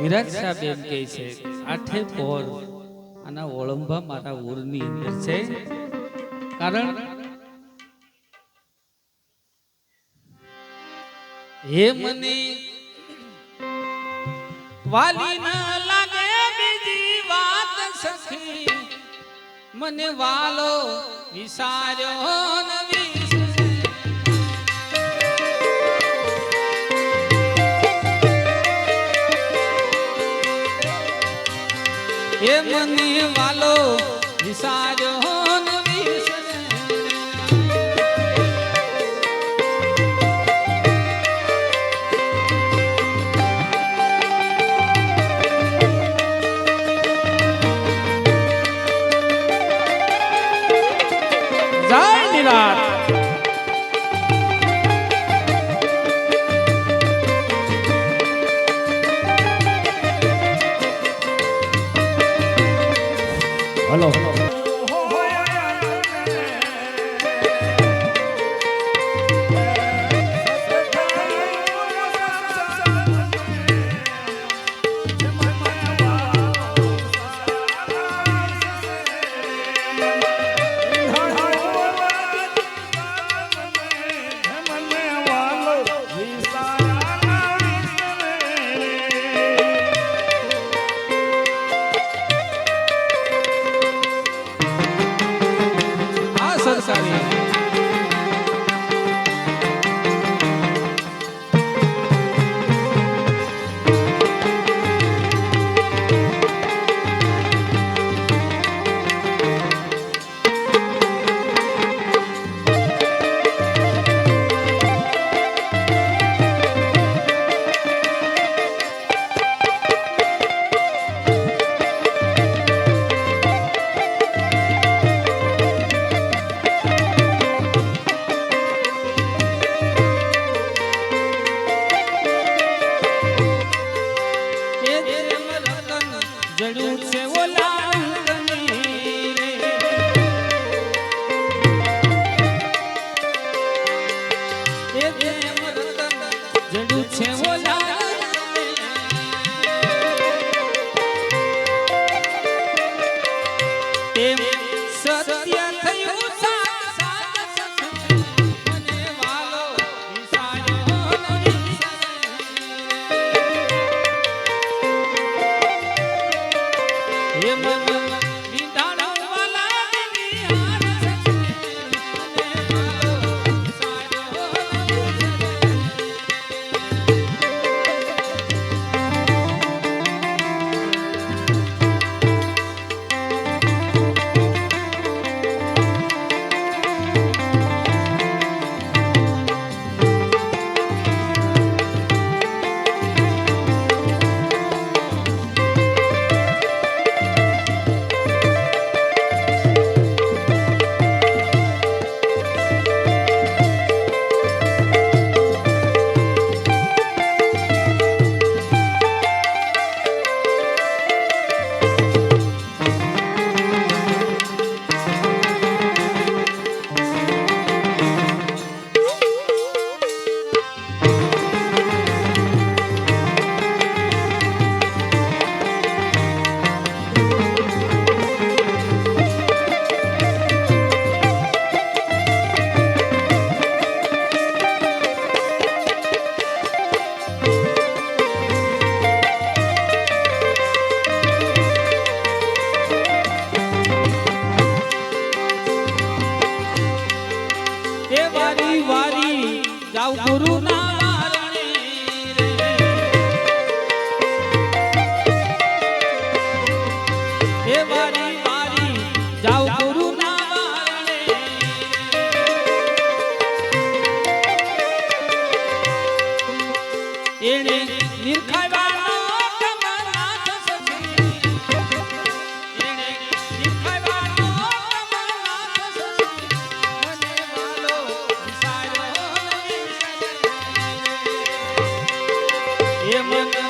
વિરાજ સાહેબ એમ કહે છે, આઠે પોર આના ઓળંબા મારા ઓરની અંદર છે. કારણ હે મને વાલી ન લાગે બીજી વાત સખી. મને વાલો વિસાર્યો ન એ મને વાલો વિસાર્યો વાલા એ મને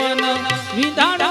મન વિધાણ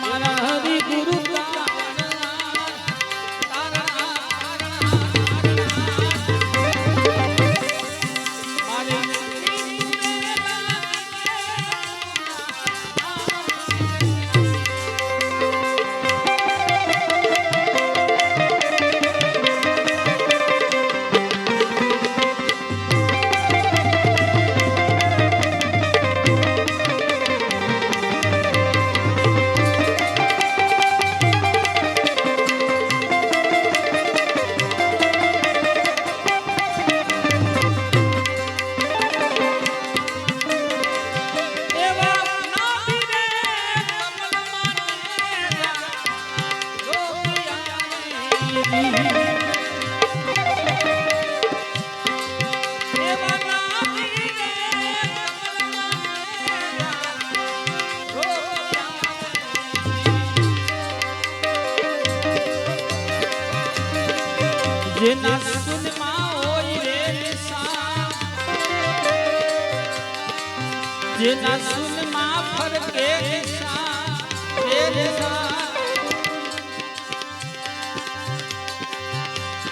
મારા જેના સુનમાં હોય રે જેના સુનમાં ફરકે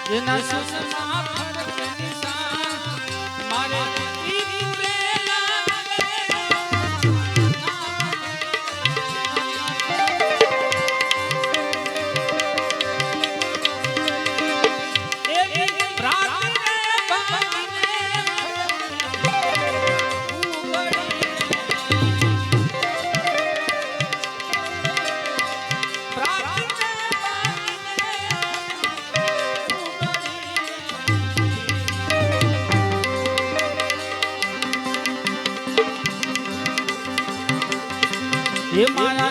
જેના 唉呀妈呀